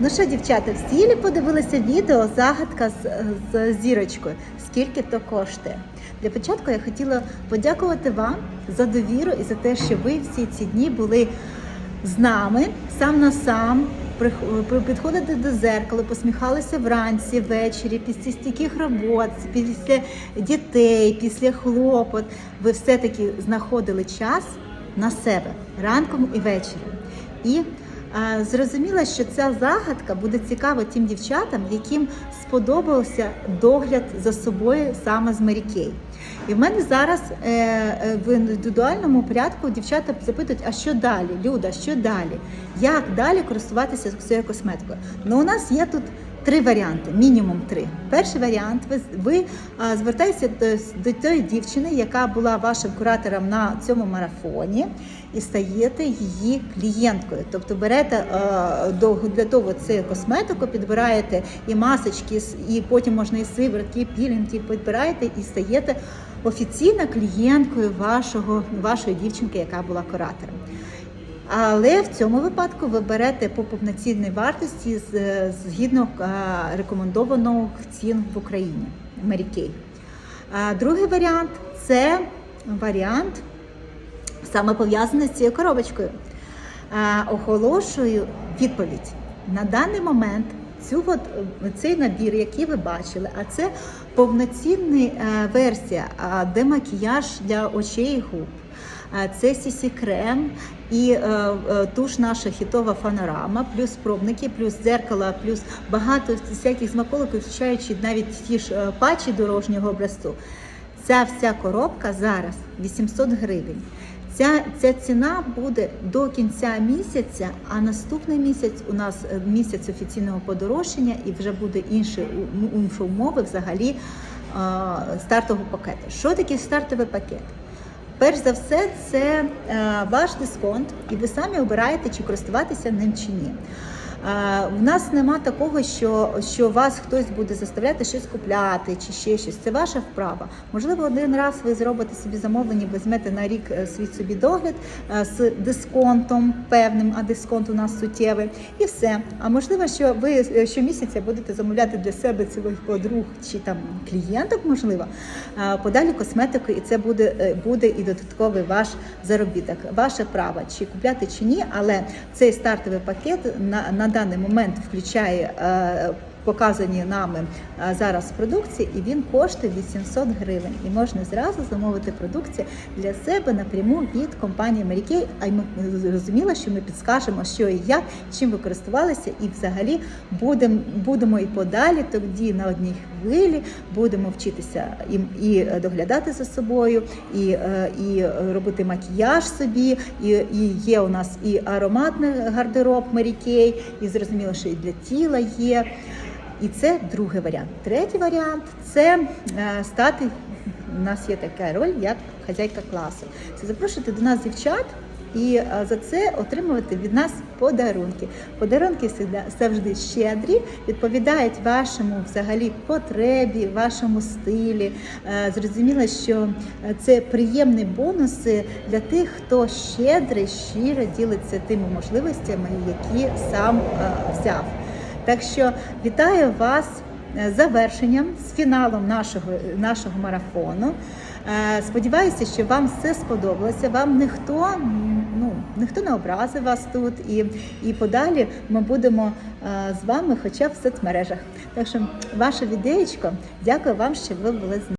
Ну що, дівчата, всі ли подивилися відео загадка з, з зірочкою? Скільки то коштує? Для початку я хотіла подякувати вам за довіру і за те, що ви всі ці дні були з нами сам на сам. Підходити до зеркала, посміхалися вранці, ввечері, після стільки робот, після дітей, після хлопот. Ви все-таки знаходили час на себе ранком і ввечері. І зрозуміла, що ця загадка буде цікава тим дівчатам, яким сподобався догляд за собою саме з Mary І в мене зараз е, е, в індивідуальному порядку дівчата запитують, а що далі? Люда, що далі? Як далі користуватися своєю косметикою? Ну, у нас є тут три варіанти, мінімум три. Перший варіант ви, ви а, звертаєтеся до, до тої дівчини, яка була вашим куратором на цьому марафоні, і стаєте її клієнткою. Тобто берете до, для того цю косметику, підбираєте і масочки, і потім можна і сиворотки, і пілінги, підбираєте і стаєте офіційно клієнткою вашого, вашої дівчинки, яка була куратором. Але в цьому випадку ви берете по повноцінній вартості згідно е, рекомендованих цін в Україні. А Другий варіант це варіант саме пов'язаний з цією коробочкою. Е, Оголошую відповідь. На даний момент цю от, е, цей набір, який ви бачили, а це повноцінна е, версія е, демакіяж для очей і губ. Е, Це сісі крем і е, е, туш наша хітова панорама, плюс пробники, плюс дзеркало, плюс багато всяких смаколиків, включаючи навіть ті ж патчі дорожнього образцу. Ця вся коробка зараз 800 гривень. Ця, ця ціна буде до кінця місяця, а наступний місяць у нас місяць офіційного подорожчання і вже буде інші, інші умови взагалі стартового пакету. Що таке стартовий пакет? Перш за все, це е, ваш дисконт, і ви самі обираєте, чи користуватися ним чи ні. В нас нема такого, що, що вас хтось буде заставляти щось купляти чи ще щось. Це ваша вправа. Можливо, один раз ви зробите собі замовлення, візьмете на рік е, свій собі догляд е, з дисконтом певним, а дисконт у нас суттєвий, і все. А можливо, що ви е, щомісяця будете замовляти для себе цілих подруг чи там клієнток, можливо, подалі косметику, і це буде, буде і додатковий ваш заробіток. Ваше право, чи купляти чи ні, але цей стартовий пакет на, на даний момент включає. Показані нами е, зараз продукції, і він коштує 800 гривень. І можна зразу замовити продукцію для себе напряму від компанії Kay. А й ми зрозуміло, що ми підскажемо, що і як, чим ви користувалися, і взагалі будемо будемо і подалі тоді на одній хвилі, будемо вчитися і, і доглядати за собою, і, е, і робити макіяж собі. І, і є у нас і ароматний гардероб Kay, і зрозуміло, що і для тіла є. І це другий варіант. Третій варіант це е, стати. У нас є така роль, як хазяйка класу. Це запрошувати до нас дівчат і е, за це отримувати від нас подарунки. Подарунки завжди щедрі, відповідають вашому взагалі потребі, вашому стилі. Е, Зрозуміло, що це приємні бонуси для тих, хто щедрий, щиро ділиться тими можливостями, які сам взяв. Так що вітаю вас е, з завершенням, з фіналом нашого, нашого марафону. Е, Сподіваюся, що вам все сподобалося. Вам ніхто, ну, ніхто не образив вас тут, і, і подалі ми будемо е, з вами, хоча б в соцмережах. Так що, ваше відеєчко, дякую вам, що ви були з нами.